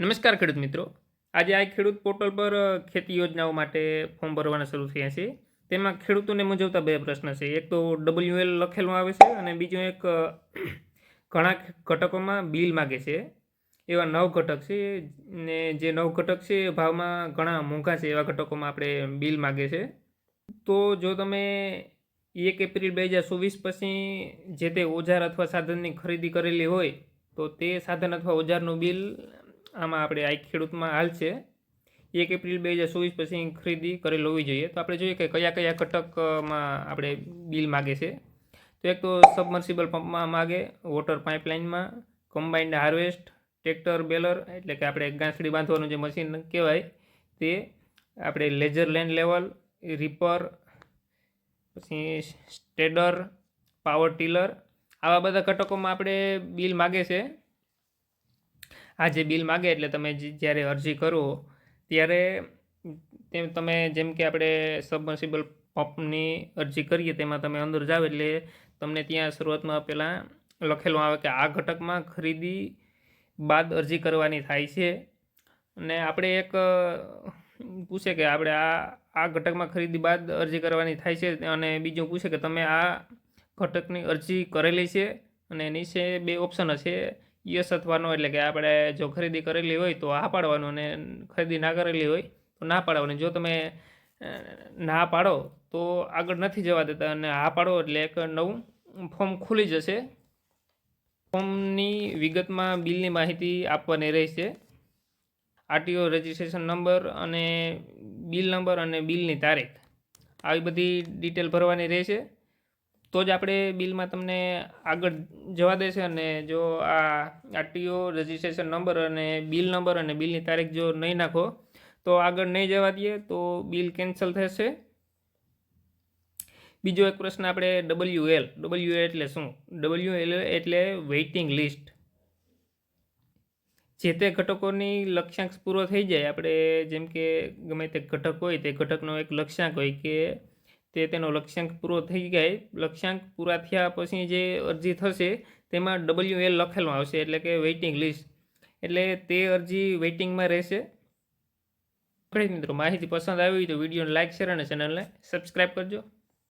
નમસ્કાર ખેડૂત મિત્રો. આજે આ ખેડૂત પોર્ટલ પર ખેતી યોજનાઓ માટે ફોર્મ ભરવાના શરૂ થયા છે. તેમાં ખેડૂતોને મૂંઝવતા બે પ્રશ્ન છે. એક તો ડબલ્યુએલ લખેલું આવે છે અને બીજું એક ઘણા ઘટકોમાં બિલ માગે છે. એવા નવ ઘટક છે ને જે નવ ઘટક છે ભાવમાં ઘણા મોંઘા છે એવા ઘટકોમાં આપણે બિલ માગે છે. તો જો તમે એક એપ્રિલ બે હજાર ચોવીસ પછી જે તે ઓજાર અથવા સાધનની ખરીદી કરેલી હોય, તો તે સાધન અથવા ઓજારનું બિલ આમાં આપણે આ ખેડૂતમાં હાલ છે. એક એપ્રિલ બે હજાર ચોવીસ પછી ખરીદી કરેલ હોવી જોઈએ. તો આપણે જોઈએ કે કયા કયા ઘટકમાં આપણે બિલ માગે છે. તો એક તો સબમર્સિબલ પંપમાં માગે, વોટર પાઇપલાઇનમાં, કમ્બાઇન્ડ હાર્વેસ્ટ, ટ્રેક્ટર બેલર, એટલે કે આપણે ગાંસડી બાંધવાનું જે મશીન કહેવાય, તે આપણે લેઝર લેન્ડ લેવલ, રીપર, પછી સ્ટેડર, પાવર ટીલર, આવા બધા ઘટકોમાં આપણે બિલ માગે છે. આ જે બિલ માગે એટલે તમે જ્યારે અરજી કરો, ત્યારે તેમ તમે જેમ કે આપણે સબમર્સિબલ પંપની અરજી કરીએ તેમાં તમે અંદર જાઓ એટલે તમને ત્યાં શરૂઆતમાં પહેલાં લખેલું આવે કે આ ઘટકમાં ખરીદી બાદ અરજી કરવાની થાય છે. અને આપણે એક પૂછે કે આપણે આ આ ઘટકમાં ખરીદી બાદ અરજી કરવાની થાય છે અને બીજું પૂછે કે તમે આ ઘટકની અરજી કરેલી છે અને નીચે બે ઓપ્શન હશે. યસ અથવા એટલે કે આપણે જો ખરીદી કરેલી હોય તો હા પાડવાનું અને ખરીદી ના કરેલી હોય તો ના પાડવાની. જો તમે ના પાડો તો આગળ નથી જવા દેતા અને હા પાડો એટલે એક નવું ફોર્મ ખુલી જશે. ફોર્મની વિગતમાં બિલની માહિતી આપવાની રહેશે. આરટીઓ રજિસ્ટ્રેશન નંબર અને બિલ નંબર અને બિલની તારીખ. આવી બધી ડિટેલ ભરવાની રહેશે. તો જ આપણે બિલમાં તમને આગળ જવા દેશે અને જો આ આરટીઓ રજિસ્ટ્રેશન નંબર અને બિલ નંબર અને બિલની તારીખ જો નહીં નાખો, તો આગળ નહીં જવા દઈએ, તો બિલ કેન્સલ થશે. બીજો એક પ્રશ્ન આપણે ડબલ્યુ એલ ડબલ્યુ એટલે શું? ડબલ્યુ એલ એટલે વેઇટિંગ લિસ્ટ. જે તે ઘટકોની લક્ષ્યાંક પૂરો થઈ જાય, આપણે જેમ કે ગમે તે ઘટક હોય, તે ઘટકનો એક લક્ષ્યાંક હોય કે તે તેનો લક્ષ્યાંક પૂરો થઈ જાય. લક્ષ્યાંક પૂરા થયા પછી જે અરજી થશે, તેમાં ડબલ્યુ એલ લખેલું આવશે, એટલે કે વેઇટિંગ લિસ્ટ એટલે તે અરજી વેઇટિંગમાં રહેશે. મિત્રો, માહિતી પસંદ આવી હોય તો વિડીયોને લાઇક શેર અને ચેનલને સબસ્ક્રાઈબ કરજો.